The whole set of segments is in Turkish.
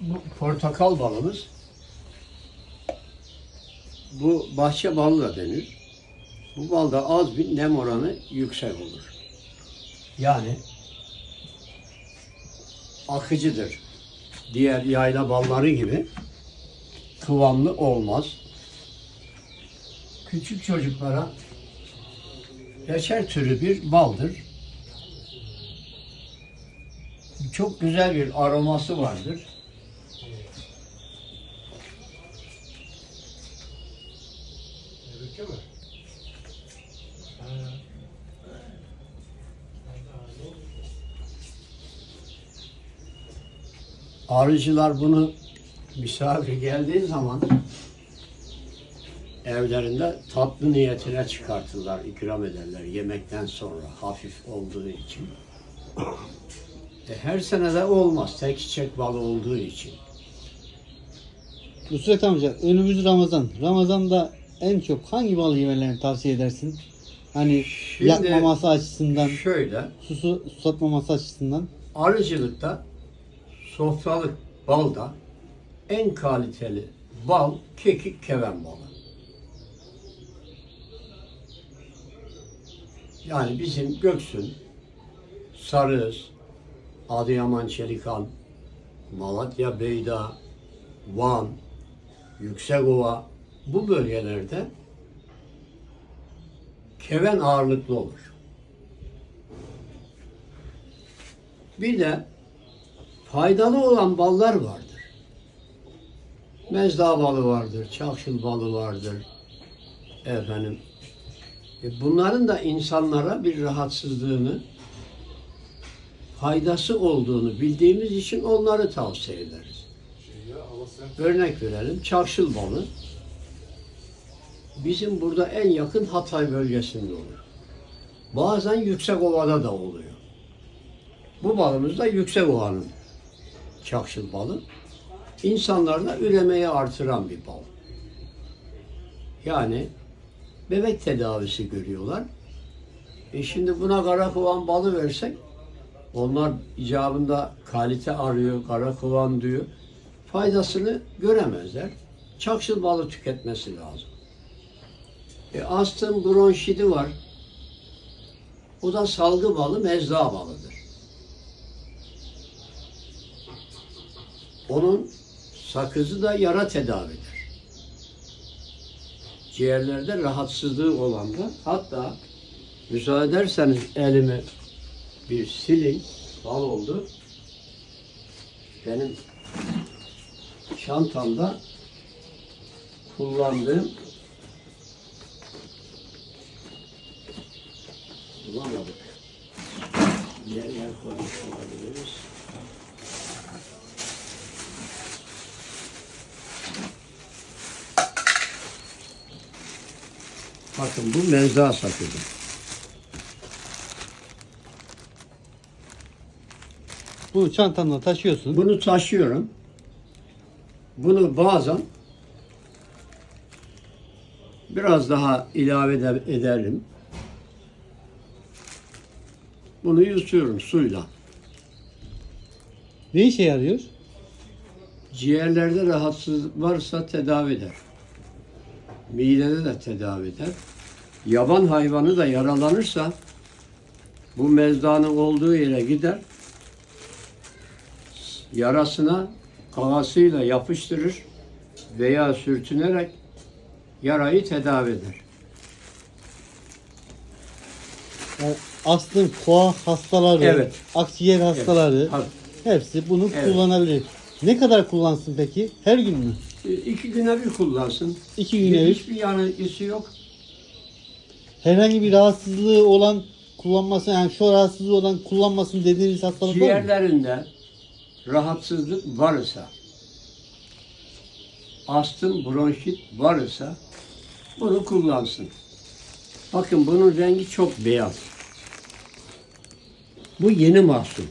Bu portakal balımız. Bu bahçe balı da denir. Bu balda az bir nem oranı yüksek olur. Yani akıcıdır. Diğer yayla balları gibi kıvamlı olmaz. Küçük çocuklara reçel türü bir baldır. Çok güzel bir aroması vardır. Arıcılar bunu misafir geldiği zaman evlerinde tatlı niyetine çıkartırlar, ikram ederler yemekten sonra hafif olduğu için. E, her sene de olmaz tek çiçek balı olduğu için. Nusret amca önümüz Ramazan. Ramazan'da en çok hangi balı yemelerini tavsiye edersin? Hani Şimdi- yakmaması açısından, Şöyle, susu susatmaması açısından. arıcılıkta sofralık balda en kaliteli bal kekik keven balı. Yani bizim Göksün, Sarıız, Adıyaman Çelikan, Malatya Beyda, Van, Yüksekova bu bölgelerde keven ağırlıklı olur. Bir de faydalı olan ballar vardır. Mezda balı vardır, çakşıl balı vardır. Efendim, e, bunların da insanlara bir rahatsızlığını, faydası olduğunu bildiğimiz için onları tavsiye ederiz. Örnek verelim, çarşıl balı. Bizim burada en yakın Hatay bölgesinde olur. Bazen yüksek ovada da oluyor. Bu balımız da yüksek ovanın çakşıl balı. İnsanlarda üremeyi artıran bir bal. Yani bebek tedavisi görüyorlar. E şimdi buna kara kovan balı versek onlar icabında kalite arıyor, kara kovan diyor. Faydasını göremezler. Çakşıl balı tüketmesi lazım. E, astım bronşidi var. O da salgı balı, mezda balıdır. Onun sakızı da yara tedavidir. Ciğerlerde rahatsızlığı olan da hatta müsaade ederseniz elimi bir silin. Bal oldu. Benim çantamda kullandığım bulamadık. Yer yer koymuş olabiliriz. Bakın bu mezda sakızı. Bunu çantanda taşıyorsun. Bunu taşıyorum. Bunu bazen biraz daha ilave ede- ederim. Bunu yutuyorum suyla. Ne işe yarıyor? Ciğerlerde rahatsızlık varsa tedavi eder. Midede de tedavi eder. Yaban hayvanı da yaralanırsa bu mezdanın olduğu yere gider. Yarasına kavasıyla yapıştırır veya sürtünerek yarayı tedavi eder. Yani astım, koa hastaları, Evet. akciğer hastaları Tabii. hepsi bunu Evet. kullanabilir. Ne kadar kullansın peki? Her gün mü? İki güne bir kullansın. İki güne bir. Hiçbir yan etkisi yok. Herhangi bir rahatsızlığı olan kullanması yani şu rahatsızlığı olan kullanmasın dediğiniz hastalık var mı? Ciğerlerinde rahatsızlık varsa, astım, bronşit varsa bunu kullansın. Bakın bunun rengi çok beyaz. Bu yeni mahsul.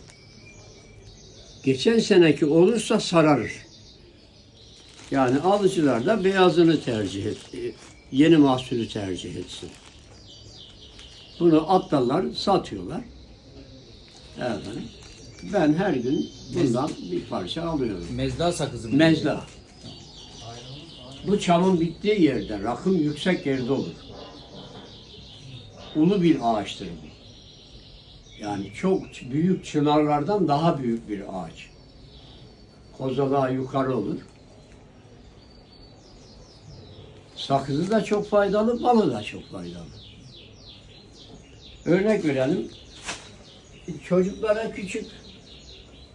Geçen seneki olursa sararır. Yani alıcılar da beyazını tercih et, yeni mahsulü tercih etsin. Bunu atlarlar, satıyorlar. Efendim. Ben her gün bundan bir parça alıyorum. Mezda sakızı mı? Mezda. Bu çamın bittiği yerde, rakım yüksek yerde olur. Ulu bir ağaçtır bu. Yani çok büyük çınarlardan daha büyük bir ağaç. Kozalağı yukarı olur. Sakızı da çok faydalı, balı da çok faydalı. Örnek verelim. Çocuklara küçük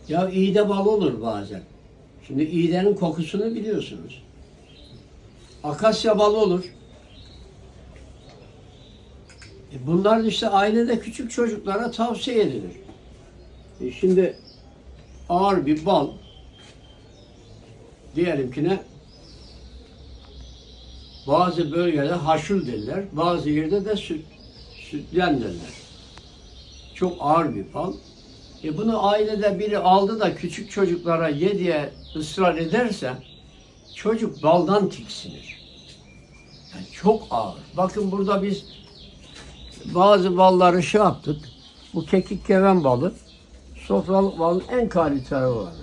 ya iğde bal olur bazen. Şimdi iğdenin kokusunu biliyorsunuz. Akasya balı olur. E bunlar işte ailede küçük çocuklara tavsiye edilir. E şimdi ağır bir bal diyelim ki ne bazı bölgede haşul derler, bazı yerde de süt, sütlen derler. Çok ağır bir bal. E bunu ailede biri aldı da küçük çocuklara ye diye ısrar ederse çocuk baldan tiksinir. Yani çok ağır. Bakın burada biz bazı balları şey yaptık. Bu kekik keven balı sofralık balın en kaliteli olanı.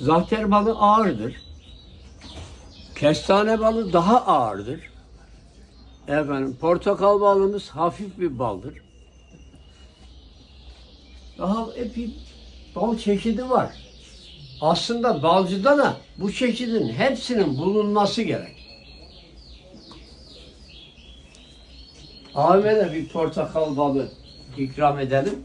Zahter balı ağırdır. Kestane balı daha ağırdır. Efendim portakal balımız hafif bir baldır. Daha epey bal çeşidi var. Aslında balcıda da bu çeşidin hepsinin bulunması gerek. Abime de bir portakal balı ikram edelim.